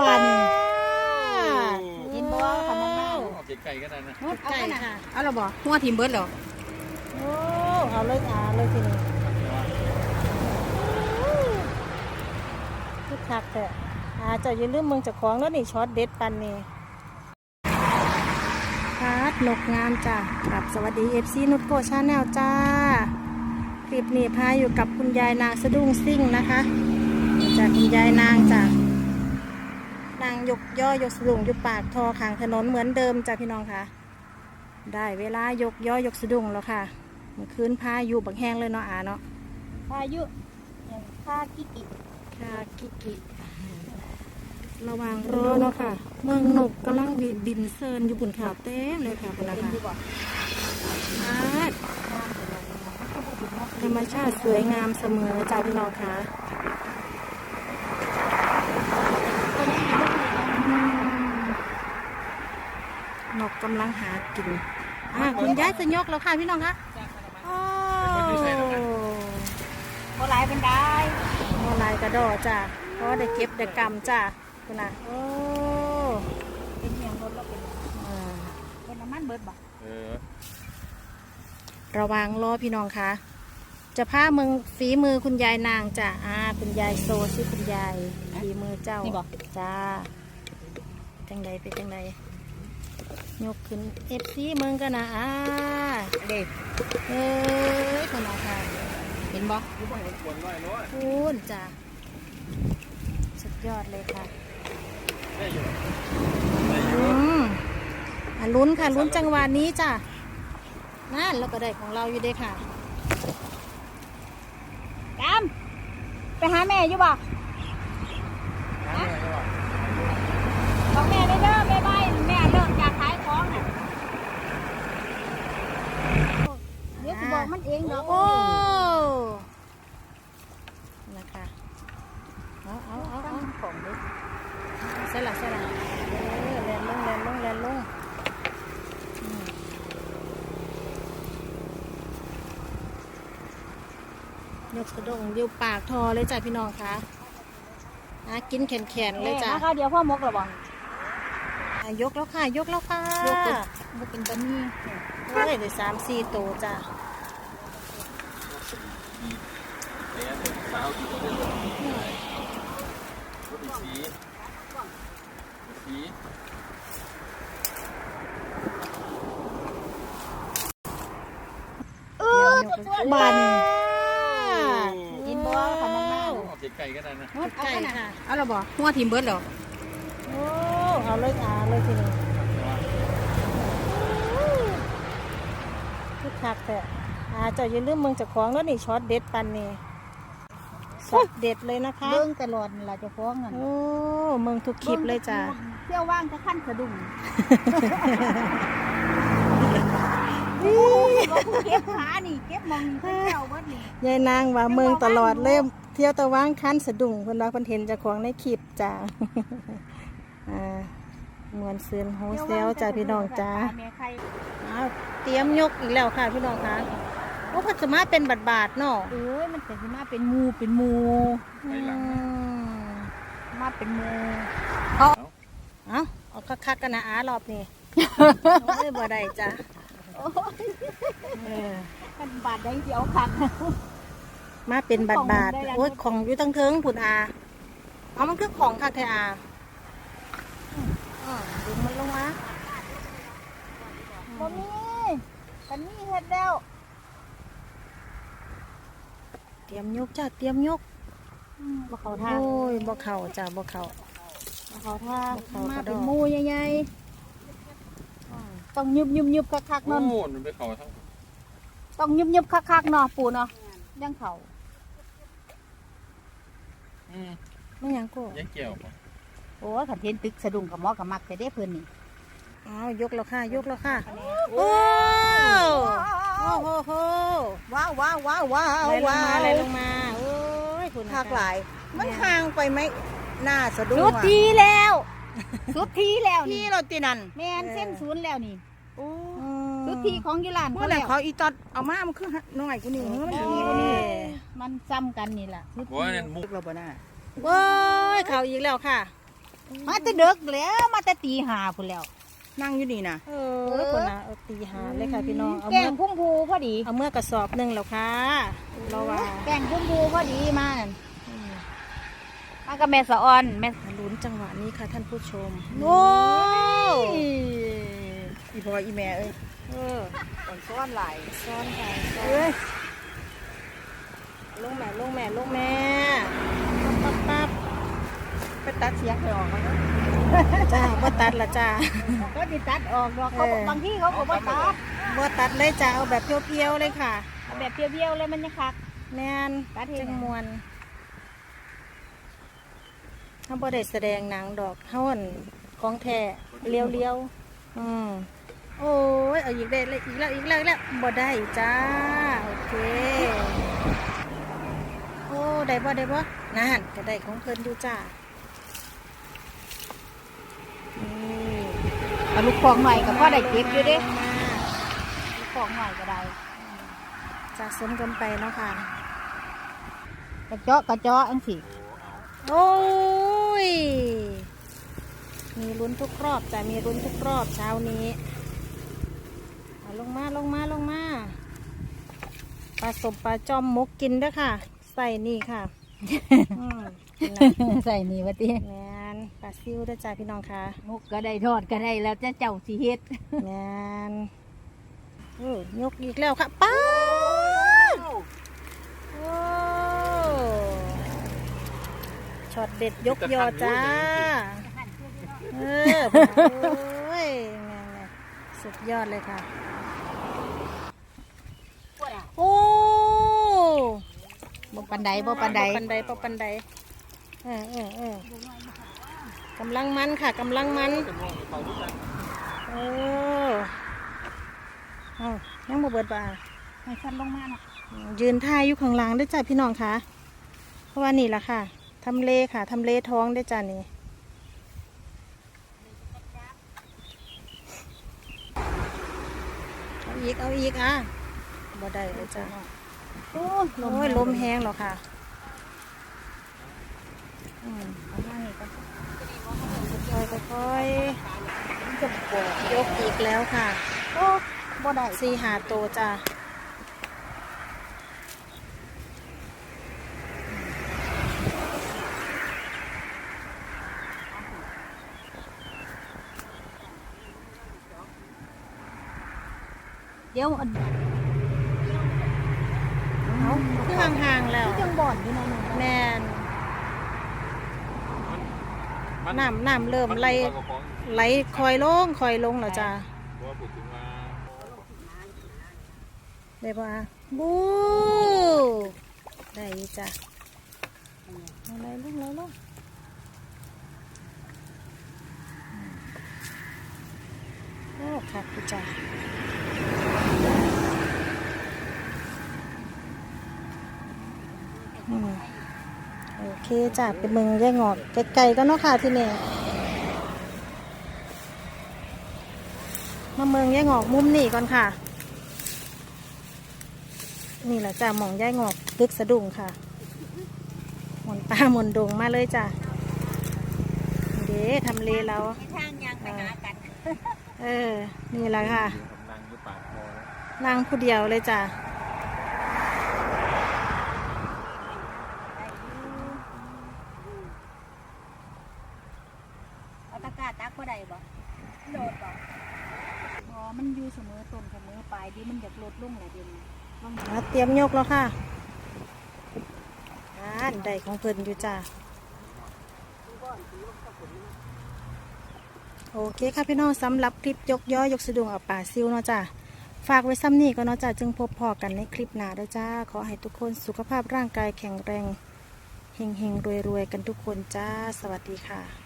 บานนี่กินบ่ขนาดนั้นออกไก่ก็ได้นะไก่ค่ะเอาและบ่หัวทิ่มเบิดเหรอโอ้เอาเลยอาเลยทีนี้คึกคักแต่อาเจะอย่าลืมมึงเจะของแล้วนี่ช็อตเด็ดปันนี่พาดนกงามจ้ะกับสวัสดีเอฟซีนุชโกชาแนลจ้าคลิปนี้พาอยู่กับคุณยายนางสะดุ้งซิ่งนะคะจากคุณยายนางจ้ะ นางยกย่อยกสะดุ้งอยู่ปากทอขางถนนเหมือนเดิมจ้ะพี่น้องค่ะ ได้เวลายกย่อยกสะดุ้งแล้วค่ะเมื่อคืนพายุบักแห้งเลยเนาะอาเนาะพายุพากิกิค่ะกิกิระวังรอเนาะค่ะ เมืองนกกำลังบินบินเซินอยู่บนขาวเต็มเลยค่ะคุณนะเป็นคะอยู่บ่อาดธรรมชาติสวยงามเสมอจ้าพี่น้องค่ะน กกำลังหากินอ่าคุณยายจะยกแล้วค่ะพี่น้องคะโอ้บ่หลายเป็นได้โมลายกระโดดจ้ะเพราะว่าได้เก็บได้กำจ้ะคุณนะโอ้เป็นเมียงรถแล้วเป็นอ่าเป็นน้ำมันเบิดบ่เออระวังรอพี่น้องคะจะพาเมืองฝีมือคุณยายนางจ้ะอ่าคุณยายโซชื่อคุณยายฝีมือเจ้านี่บ่จ้าจังใดเป็นจังใด ยกขึ้นเอฟซีเมืองกันนะอ่าเด็กเอ้ยคุณนะค่ะเห็นบ่รู้ป่ะควรร้อยร้อยคุณจ้ะสุดยอดเลยค่ะได้อยู่ได้อยู่อืมอะลุ้นค่ะลุ้นจังหวะนี้จ้ะนั่นแล้วก็ได้ของเราอยู่เด้ค่ะกามไปหาแม่อยู่บ่ น้ำอะไรวะ บอกแม่ได้เด้อบ๊ายบายแม่เลิกจากขายของน่ะเดี๋ ยวสิบอกมันเองดอกโอ้นะคะเอาเอาเอาเอาของเด้อใส่ละใส่ละเออแลนลงแลนลงแลนลงอืมยกกระดงเดียวปากทอเลยจ้ะพี่น้องคะอะกินแขนๆเลยจ้ะนะคะเดี๋ยวพ่อมกหรอบ่อะยกแล้วค่ะ ยกแล้วค่ะยกเป็นบ่เป็นตะมีเฮ้ยเดี๋ยวสามสี่ตัวจ้ะ เดี๋ยวสาวที่เขาเรียกว่าสีสีเออตัวตัวบานกินบ่ขนาดนั้นออกไก่ก็ได้นะไก่ค่ะเอาและบ่หัวทิ่มเบิดเหรอโอ้เอาเลยอาเลยทีนี้คึกคักแต่อาเจ้าอย่าลืมมึงเจะของแล้วนี่ช็อตเด็ดปันนี่ ช็อตเด็ดเลยนะคะเบิ่งตลอดนี่ล่ะเจะฟ้าของนั่นโอ้มึงทุกคลิปเลยจ้ะเที่ยวว่างจะขั้นสะดุ้งเก็บขานี่เก็บมองนี่เพิ่นเที่ยวเบิดนี่ยายนางว่าเมืองตลอดเล่มเที่ยวตะว่างคันสะดุ้งเพิ่นว่าเพิ่นเห็นเจ้าของในคลิปจ้ะอ่ามวนซืนโฮเซลจ้ะพี่น้องจ้าแม่ใครอ้าวเตรียมยกอีกแล้วค่ะพี่น้องค่ะ โอ้เพัสมาเป็นบาดบาดๆเนาะเอ้ยมันแต่สิมาเป็นหมูเป็นหมูอืมมาเป็นหมูเอาเอาคักๆกันนะอารอบนี้ โอ้ยบ่ได้จ้ะเออกันบาดได้เดียวคันมาเป็นบาดบาดๆโอ้ยของอยู่ตั้งเทิงผุดอาเอามันคือของคักแท้อาอืมอืมดึงมันลงมาบ่มีกันนี่เฮ็ดแล้ว เต รียมยกจ้ะเตรียมยกบ่เข้าทางโอ้ยบ่เข่าจ้ะบ่เข่าบ่เข้าทางบ่เข้ามาก็ดเป็อนกหมูใหญ่ๆต้องยุบยุบยุบคักๆโอ้นั่นโหมันไปเขาทั้งต้องยุบยุบคักๆเนาะปู่เนาะยังเขาอืมไม่หยังกูยังเกี่ยวป่ะโอ้ยขันเทนตึกสะดุ้งกับหมอกับมักแต่ได้เพิ่นนี่อ้าวยกแล้วค่ะยกแล้วค่ะโอ้ โอ้โหโหว้าวว้าวว้าวว้าวไหลลงว้ามาไหลลงมาโอ้ยคุณคักหลาย มัมันนห่างไปไหมหน้าสะดุ้งสุดอะทีแล้วสุดทีแล้วพี่นี่เราตีนันแม่นเส้นศูนย์แล้วนี่อืมสุดทีของยีรานเมื่เขาอไหร่แล้วเขาอีตอดเอามามันคือน้อยกูนี่มันโอ้ดีกว่านี่ยมันซ้ำกันนี่แหละสุดโอ้ยนั่นมุกเราบ่น่าโอ้ยเข่าอีกแล้วค่ะ มาแต่เด็กแล้วมาแต่ตีหาพุ่นแล้ว นั่งอยู่นี่นะเออคนนะเอาตีหาเลยค่ะพี่น้อง เอาแกเมื่งอพุ่มพูพอดี เอาเมื่อกระสอบหนึ่งแล้วค่ะ เราว่าแกงพุ่มพูพอดีมานั่นมากับแม่สะออนแม่มาลุ้นจังหวะนี้ค่ะท่านผู้ชมโอ้อีพออีแม่เอ้ยเออก่อนซ้อนหลายซ้อนค่ะซ้อเอ้นยลงแม่ลงแม่ลงแม่ปั๊บปั๊บไปตัดเสียงไปออกมาเนาะปั๊บ จ้าบ่ตัดละจ้าก็ดิตัดออกดอกเขาเออบางที่เขาก็บ่ตัดบ่ตัดเลยจ้าเอาแบบเพียวๆเลยค่ะเอาแบบเปรี้ยวๆเลยมันยังคักแม่นตัดให้จังมวนเฮาบ่ได้แสดงหนังดอกเฮาอั่นของแท้เลี้ยวๆอืมโอ้ยเอาอีกได้เลยอีกแล้วอีกแล้วอีกแล้วบ่ได้จ้าโอเคโอ้ได้บ่ได้บ่นั่นก็ได้ของเพิ่นอยู่จ้า นี่เอาลูกของหน่อยก็พอได้เก็บอยู่เด้ลงมาลูกของหน่อยก็ได้สะสมกันไปเนาะค่ะกระเจาะกระเจาะอังสิโอ้ย มีลุ้นทุกรอบจ้ะมีลุ้นทุกรอบเช้านี้เอาลงมาลงมาลงมาปลาสมปลาจอมมกกินเด้วยค่ะ ใส่นี่ค่ะอืมกินนะใส่นี่ว่าติแมนป ลาซิวด้วยจ้าพี่น้องค่ะมุกก็ได้ทอดก็ได้แล้วจะเจ้าสิเฮ็ดแมนโอ้ยกอีกแล้วค่ะป้าดโอ้ช็อตเด็ดยกยอจ้าเออโอ้ยแม่แม่สุดยอดเลยค่ะ โอ้บ่ปันใดบ่ปันใดปันใดบ่ปันใดเออเออเออ กำลังมันค่ะกำลังมันเออเอายังบ่เบิดป่าให้ฉันลงมาเนาะยืนท่ายอยู่ข้างหล่างได้อจ้าพี่น้องค่ะเพราะว่านี่ล่ะค่ะทำเลค่ะทำเลท้องได้อจ้านี่เอาอีกเอาอีกอะบ่ได้เลยจ้าโอ้ยโอ้ยลมแห้งหรอกค่ะอืม เอามานี่ก่อน ค่อยๆค่อย ๆจะปวดยกอีกแล้วค่ะ โอ้บ่ได้สี่หาโตวจ้าเดี๋ยวอันเอาคือห่างๆแล้วจังบ่อนอยู่นั่นน่ะแมนน้ำน้ำเริ่มไหล ไหลคอยลงคอยลงแล้วจ้าว่าพูดถึงว่าได้ปะบูได้อยู่จ้ะเอาไหลลงไหลลงโอ้คักอยู่จ้ะอืมโอเคจ้ะเป็นเมืองแย่งอกไกลๆก็เนาะค่ะที่นี่ มาเมืองแย่งอกมุมนี่ก่อนค่ะ นี่แหละจ้ะหมองย่ายงอกตึกสะดุ้งค่ะหมอนป้าหมอนดงมาเลยจ้ะเด้ทำเลเราให้ทางยางไปหากันเออ นี่แหละค่ะกำลังอยู่ปากคอแล้วนั่งผู้เดียวเลยจ้ะเอาตะกร้าตักบ่ได้บ่โดดบ่อ๋อ มันอยู่เสมอต้นเสมอปลายดิมันอยากลดลงแหละเดี๋ยวนี้เตรียมยกแล้วค่ะอ่านได้ของเพิ่นอยู่จ้ะโอเคค่ะพี่น้องสำหรับคลิปยกย่อยกสะดุ้งเอาป่าซิวเนาะจ้ะฝากไว้ซ้ำนี่ก็เนาะจ้ะจึงพบพอกันในคลิปหน้าเด้อจ้า ขอให้ทุกคนสุขภาพร่างกายแข็งแรงเฮงๆรวยๆกันทุกคนจ้า สวัสดีค่ะ